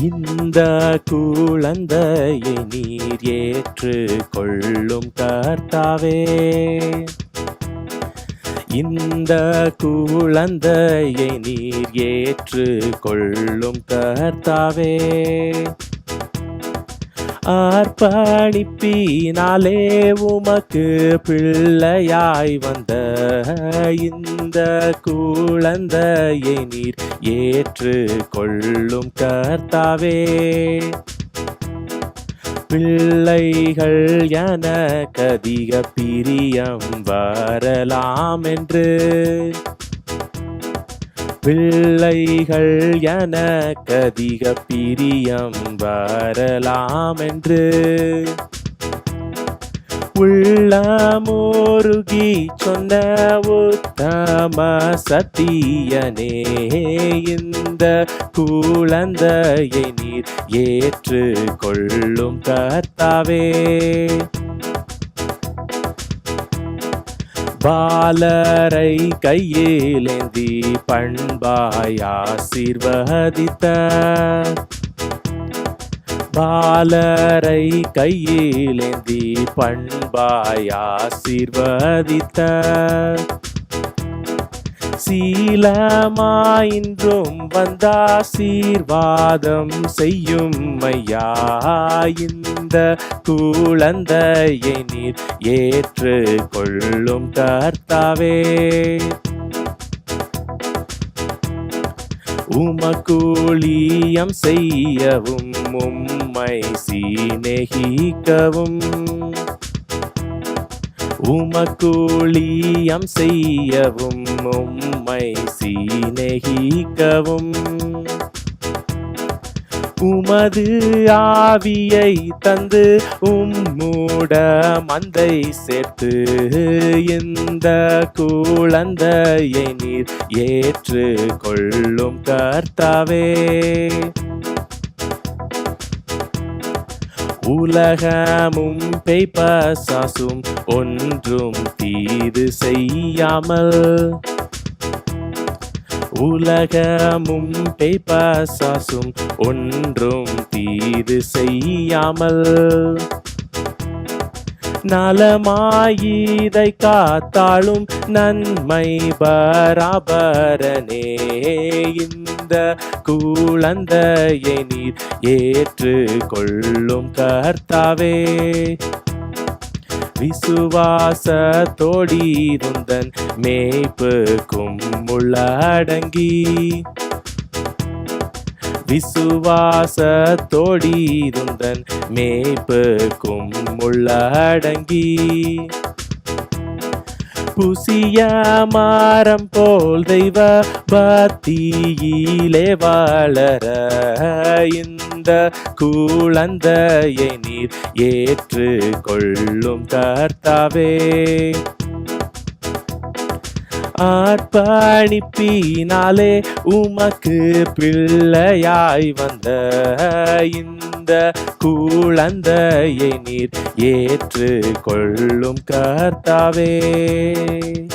இந்த குழந்தையை நீர் ஏற்று கொள்ளும் கர்த்தாவே. இந்த குழந்தையை நீர் ஏற்று கொள்ளும் கர்த்தாவே. அர்ப்பணிப்பினாலே உமக்கு பிள்ளையாய் வந்த இந்த குழந்தையை நீர் ஏற்று கொள்ளும் கர்த்தாவே. பிள்ளைகள் எனக்கதிக பிரியம் வரலாம் என்று பிள்ளைகள் எனக்கதிக பிரியம் வரலாம் என்று உள்ளமோருகி சொன்ன உத்தம சத்தியனே இந்த குழந்தையை நீர் ஏற்று கொள்ளும் கர்த்தாவே. பாலரை கையிலேந்தி பண்பாயாசீர்வதித்த பாலரை கையிலேந்தி பண்பாயாசீர்வதித்த சீலமாயின்றும் வந்தாசீர்வாதம் செய்யும் ஐயா. இந்த குழந்தையை நீர் ஏற்று கொள்ளும் கர்த்தாவே. உமக்கூலியம் செய்யவும் உம்மை சீனேகிக்கவும் உமக்கூலியம் செய்யவும் உம்மை சீனகிக்கவும் உமது ஆவியை தந்து உம்மூட மந்தை சேர்த்து இந்த குழந்தையை நீர் ஏற்று கொள்ளும் கர்த்தாவே. உலகமும் பேய்பசாசும் ஒன்றும் தீது செய்யாமல். உலகமும் பேய்பசாசும் ஒன்றும் தீது செய்யாமல். நலமாயிதை காத்தாளும் நன்மை பராபரனே. இந்த குழந்தையை நீர் ஏற்று கொள்ளும் கர்த்தாவே. விசுவாசத்தோடிருந்தன் மேய்ப்புக்கும் உள்ளடங்கி. விசுவாசத்தோடிருந்தன் மேய்ப்புக்கும் உள்ளடங்கி. புசிய மாறம் போல் தெய்வ பத்தியிலே வாழற இந்த குழந்தையை நீர் ஏற்று கொள்ளும் கர்த்தாவே. அர்ப்பணிப்பினாலே உமக்கு பிள்ளையாய் வந்த இந்த குழந்தையை நீர் ஏற்று கொள்ளும் கர்த்தாவே.